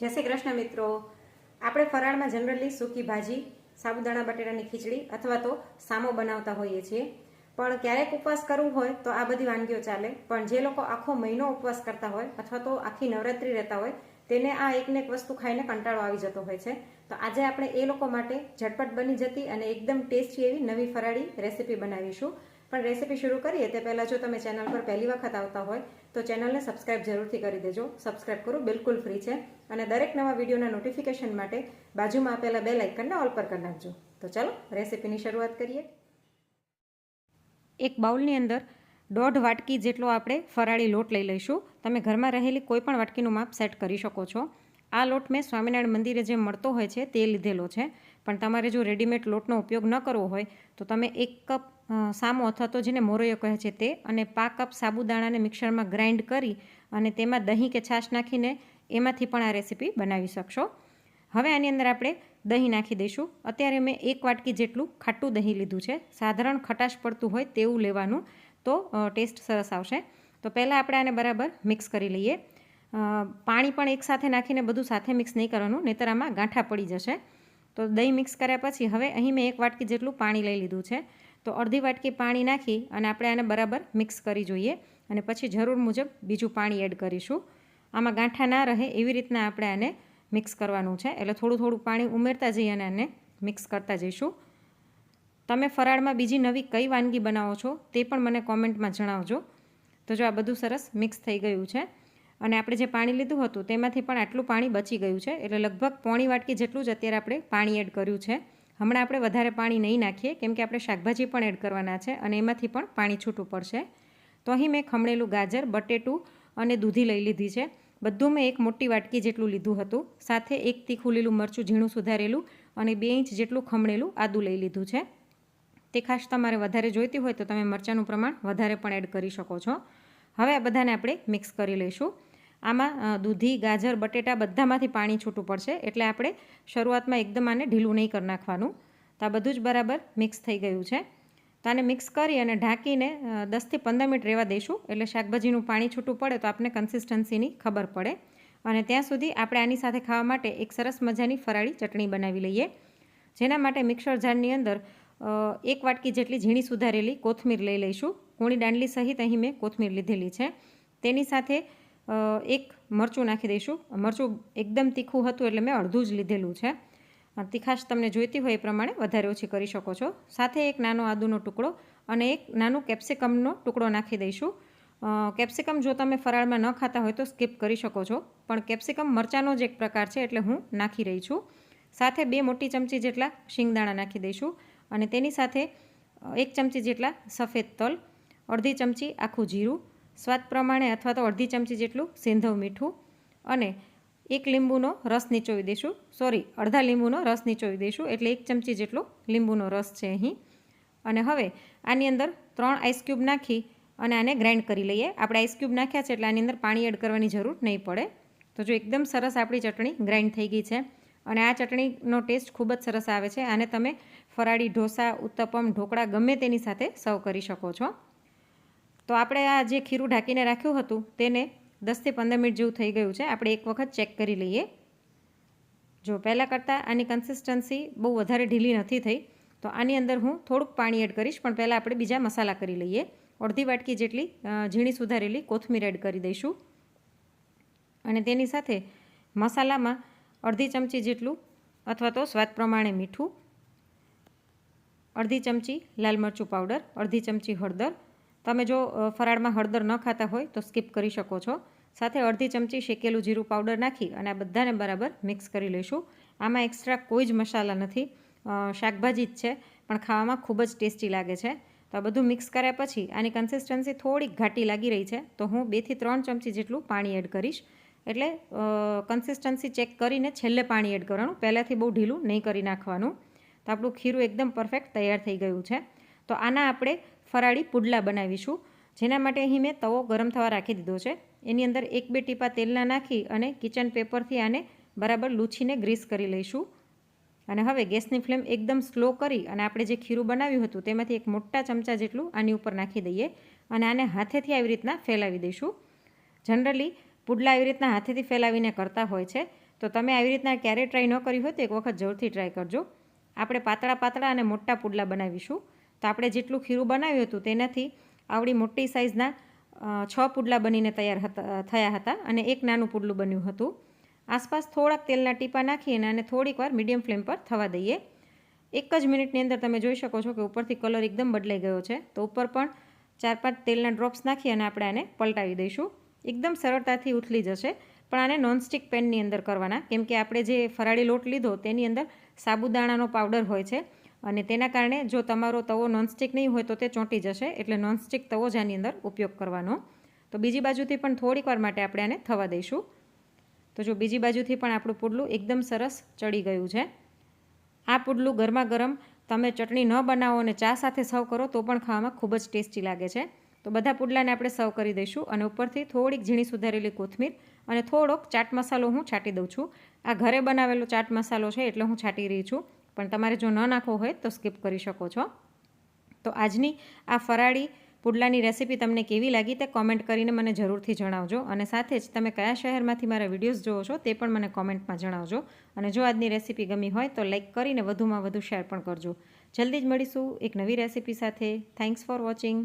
જય શ્રી કૃષ્ણ મિત્રો. આપણે ફરાળમાં જનરલી સૂકી ભાજી, સાબુદાણા, બટેટાની ખીચડી અથવા તો સામો બનાવતા હોઈએ છીએ. પણ ક્યારેક ઉપવાસ કરવું હોય તો આ બધી વાનગીઓ ચાલે. પણ જે લોકો આખો મહિનો ઉપવાસ કરતા હોય અથવા તો આખી નવરાત્રી રહેતા હોય, તેને આ એકને એક વસ્તુ ખાઈને કંટાળો આવી જતો હોય છે. તો આજે આપણે એ લોકો માટે ઝટપટ બની જતી અને એકદમ ટેસ્ટી એવી નવી ફરાળી રેસીપી બનાવીશું. પણ રેસીપી શરૂ કરીએ તે પહેલાં જો તમે ચેનલ પર પહેલી વખત આવતા હોય, તો ચેનલને સબસ્ક્રાઇબ જરૂરથી કરી દેજો. સબસ્ક્રાઇબ કરો બિલકુલ ફ્રી છે. અને દરેક નવા વિડીયોના નોટિફિકેશન માટે બાજુમાં આપેલા બે લાઇકનને ઓલ પર કરી નાખજો. તો ચાલો રેસીપીની શરૂઆત કરીએ. એક બાઉલની અંદર દોઢ વાટકી જેટલો આપણે ફરાળી લોટ લઈ લઈશું. તમે ઘરમાં રહેલી કોઈ પણ વાટકીનું માપ સેટ કરી શકો છો. આ લોટ મેં સ્વામિનારાયણ મંદિરે જે મળતો હોય છે તે લીધેલો છે. પણ તમારે જો રેડીમેડ લોટનો ઉપયોગ ન કરવો હોય, તો તમે એક કપ સામો અથવા તો જેને મોરૈયો કહે છે તે, અને પા કપ સાબુદાણાને મિક્સરમાં ગ્રાઇન્ડ કરી અને તેમાં દહીં કે છાશ નાખીને એમાંથી પણ આ રેસીપી બનાવી શકશો. હવે આની અંદર આપણે દહીં નાખી દઈશું. અત્યારે મેં એક વાટકી જેટલું ખાટું દહીં લીધું છે. સાધારણ ખટાશ પડતું હોય તેવું લેવાનું. તો ટેસ્ટ સરસ આવશે. તો પહેલાં આપણે આને બરાબર મિક્સ કરી લઈએ. પાણી પણ એકસાથે નાખીને બધું સાથે મિક્સ નહીં કરવાનું, નહીંતર આમાં ગાંઠા પડી જશે. તો દહીં મિક્સ કર્યા પછી હવે અહીં મેં એક વાટકી જેટલું પાણી લઈ લીધું છે. તો અડધી વાટકી પાણી નાખી અને આપણે આને બરાબર મિક્સ કરી જોઈએ અને પછી જરૂર મુજબ બીજું પાણી એડ કરીશું. આમાં ગાંઠા ના રહે એવી રીતના આપણે આને મિક્સ કરવાનું છે. એટલે થોડું થોડું પાણી ઉમેરતા જઈએ અને આને મિક્સ કરતા જઈશું. તમે ફરાળમાં બીજી નવી કઈ વાનગી બનાવો છો તે પણ મને કોમેન્ટમાં જણાવજો. તો જો આ બધું સરસ મિક્સ થઈ ગયું છે અને આપણે જે પાણી લીધું હતું તેમાંથી પણ આટલું પાણી બચી ગયું છે. એટલે લગભગ પોણી વાટકી જેટલું જ અત્યારે આપણે પાણી એડ કર્યું છે. હમણાં આપણે વધારે પાણી નહીં નાખીએ, કેમ કે આપણે શાકભાજી પણ એડ કરવાના છે અને એમાંથી પણ પાણી છૂટું પડશે. તો અહીં મેં ખમણેલું ગાજર, બટેટું અને દૂધી લઈ લીધી છે. બધું મેં એક મોટી વાટકી જેટલું લીધું હતું. સાથે એક તીખું લીલું મરચું ઝીણું સુધારેલું અને બે ઇંચ જેટલું ખમણેલું આદું લઈ લીધું છે. તે ખાસ તમારે વધારે જોઈતી હોય તો તમે મરચાંનું પ્રમાણ વધારે પણ એડ કરી શકો છો. હવે આ બધાને આપણે મિક્સ કરી લઈશું. આમાં દૂધી, ગાજર, બટેટા બધામાંથી પાણી છૂટું પડશે. એટલે આપણે શરૂઆતમાં એકદમ આને ઢીલું નહીં કરી નાખવાનું. તો આ બધું જ બરાબર મિક્સ થઈ ગયું છે. તો આને મિક્સ કરી અને ઢાંકીને દસથી પંદર મિનિટ રહેવા દઈશું એટલે શાકભાજીનું પાણી છૂટું પડે તો આપણે કન્સિસ્ટન્સીની ખબર પડે. અને ત્યાં સુધી આપણે આની સાથે ખાવા માટે એક સરસ મજાની ફરાળી ચટણી બનાવી લઈએ. જેના માટે મિક્સર જારની અંદર એક વાટકી જેટલી ઝીણી સુધારેલી કોથમીર લઈ લઈશું. કોણી દાંડલી સહિત અહીં મેં કોથમીર લીધેલી છે. તેની સાથે એક મરચું નાખી દઈશું. મરચું એકદમ તીખું હતું એટલે મેં અડધું જ લીધેલું છે. તીખાશ તમને જોઈતી હોય એ પ્રમાણે વધારે ઓછી કરી શકો છો. સાથે એક નાનો આદુનો ટુકડો અને એક નાનું કેપ્સિકમનો ટુકડો નાખી દઈશું. કેપ્સિકમ જો તમે ફરાળમાં ન ખાતા હોય તો સ્કીપ કરી શકો છો. પણ કેપ્સિકમ મરચાંનો જ એક પ્રકાર છે એટલે હું નાખી રહી છું. સાથે બે મોટી ચમચી જેટલા શિંગદાણા નાખી દઈશું અને તેની સાથે એક ચમચી જેટલા સફેદ તલ, અડધી ચમચી આખું જીરું સ્વાદ પ્રમાણે અથવા તો અડધી ચમચી જેટલું સિંધવ મીઠું અને એક લીંબુનો રસ નીચોવી દઈશું. સોરી અડધા લીંબુનો રસ નીચોવી દઈશું. એટલે એક ચમચી જેટલો લીંબુનો રસ છે અહીં. અને હવે આની અંદર ત્રણ આઈસક્યુબ નાખી અને આને ગ્રાઇન્ડ કરી લઈએ. આપણે આઈસક્યુબ નાખ્યા છે એટલે આની અંદર પાણી એડ કરવાની જરૂર નહીં પડે. તો જો એકદમ સરસ આપણી ચટણી ગ્રાઇન્ડ થઈ ગઈ છે અને આ ચટણીનો ટેસ્ટ ખૂબ જ સરસ આવે છે. આને તમે ફરાળી ઢોસા, ઉત્તપમ, ઢોકળા ગમે તેની સાથે સર્વ કરી શકો છો. તો આપણે આ જે ખીરું ઢાંકીને રાખ્યું હતું તેને દસથી પંદર મિનિટ જેવું થઈ ગયું છે. આપણે એક વખત ચેક કરી લઈએ. જો પહેલાં કરતાં આની કન્સિસ્ટન્સી બહુ વધારે ઢીલી નથી થઈ, તો આની અંદર હું થોડુંક પાણી એડ કરીશ. પણ પહેલાં આપણે બીજા મસાલા કરી લઈએ. અડધી વાટકી જેટલી ઝીણી સુધારેલી કોથમીર એડ કરી દઈશું. અને તેની સાથે મસાલામાં અડધી ચમચી જેટલું અથવા તો સ્વાદ પ્રમાણે મીઠું, અડધી ચમચી લાલ મરચું પાવડર, અડધી ચમચી હળદર તમે જો ફરાળમાં હળદર ન ખાતા હોય તો સ્કીપ કરી શકો છો. સાથે અડધી ચમચી શેકેલું જીરું પાવડર નાખી અને આ બધાને બરાબર મિક્સ કરી લઈશું. આમાં એક્સ્ટ્રા કોઈ જ મસાલા નથી. શાકભાજી જ છે, પણ ખાવામાં ખૂબ જ ટેસ્ટી લાગે છે. તો આ બધું મિક્સ કર્યા પછી આની કન્સિસ્ટન્સી થોડીક ઘાટી લાગી રહી છે, તો હું બેથી ત્રણ ચમચી જેટલું પાણી એડ કરીશ. એટલે કન્સિસ્ટન્સી ચેક કરીને છેલ્લે પાણી એડ કરવાનું. પહેલાંથી બહુ ઢીલું નહીં કરી નાખવાનું. તો આપણું ખીરું એકદમ પરફેક્ટ તૈયાર થઈ ગયું છે. તો આના આપણે ફરાળી પુડલા બનાવીશું, જેના માટે અહીં મેં તવો ગરમ થવા રાખી દીધો છે. એની અંદર એક બે ટીપા તેલના નાખી અને કિચન પેપરથી આને બરાબર લૂછીને ગ્રીસ કરી લઈશું. અને હવે ગેસની ફ્લેમ એકદમ સ્લો કરી અને આપણે જે ખીરું બનાવ્યું હતું તેમાંથી એક મોટા ચમચા જેટલું આની ઉપર નાખી દઈએ અને આને હાથેથી આવી રીતના ફેલાવી દઈશું. જનરલી પુડલા આવી રીતના હાથેથી ફેલાવીને કરતા હોય છે, તો તમે આવી રીતના ક્યારેય ટ્રાય ન કરી હોય તો એક વખત જરૂરથી ટ્રાય કરજો. આપણે પાતળા પાતળા અને મોટા પુડલા બનાવીશું. તો આપણે જેટલું ખીરું બનાવ્યું હતું તેનાથી આવડી મોટી સાઇઝના છ પુડલા બનીને તૈયાર હતા, થયા હતા અને એક નાનું પુડલું બન્યું હતું. આસપાસ થોડાક તેલના ટીપા નાખીને અને થોડીક વાર મીડિયમ ફ્લેમ પર થવા દઈએ. એક જ મિનિટની અંદર તમે જોઈ શકો છો કે ઉપરથી કલર એકદમ બદલાઈ ગયો છે. તો ઉપર પણ ચાર પાંચ તેલના ડ્રોપ્સ નાખી અને આપણે આને પલટાવી દઈશું. એકદમ સરળતાથી ઉથલી જશે. પણ આને નોનસ્ટિક પેનની અંદર કરવાના. કેમ કે આપણે જે ફરાળી લોટ લીધો તેની અંદર સાબુદાણાનો પાવડર હોય છે. અને તેના કારણે જો તમારો તવો નોનસ્ટિક નહીં હોય તો તે ચોંટી જશે. એટલે નોનસ્ટિક તવો જ આની અંદર ઉપયોગ કરવાનો. તો બીજી બાજુથી પણ થોડીક વાર માટે આપણે આને થવા દઈશું. તો જો બીજી બાજુથી પણ આપણું પુડલું એકદમ સરસ ચડી ગયું છે. આ પુડલું ગરમા ગરમ તમે ચટણી ન બનાવો અને ચા સાથે સર્વ કરો તો પણ ખાવામાં ખૂબ જ ટેસ્ટી લાગે છે. તો બધા પુડલાને આપણે સર્વ કરી દઈશું અને ઉપરથી થોડીક ઝીણી સુધારેલી કોથમીર અને થોડોક ચાટ મસાલો હું છાંટી દઉં છું. આ ઘરે બનાવેલો ચાટ મસાલો છે એટલે હું છાંટી રહી છું. પણ તમારે જો ન નાખવો હોય તો સ્કીપ કરી શકો છો. તો આજની આ ફરાળી પુડલાની રેસીપી તમને કેવી લાગી તે કોમેન્ટ કરીને મને જરૂરથી જણાવજો અને સાથે જ તમે કયા શહેરમાંથી મારા વિડીયોઝ જોવો છો તે પણ મને કોમેન્ટમાં જણાવજો. અને જો આજની રેસીપી ગમી હોય તો લાઇક કરીને વધુમાં વધુ શેર પણ કરજો. જલ્દી જ મળીશું એક નવી રેસીપી સાથે. Thanks for watching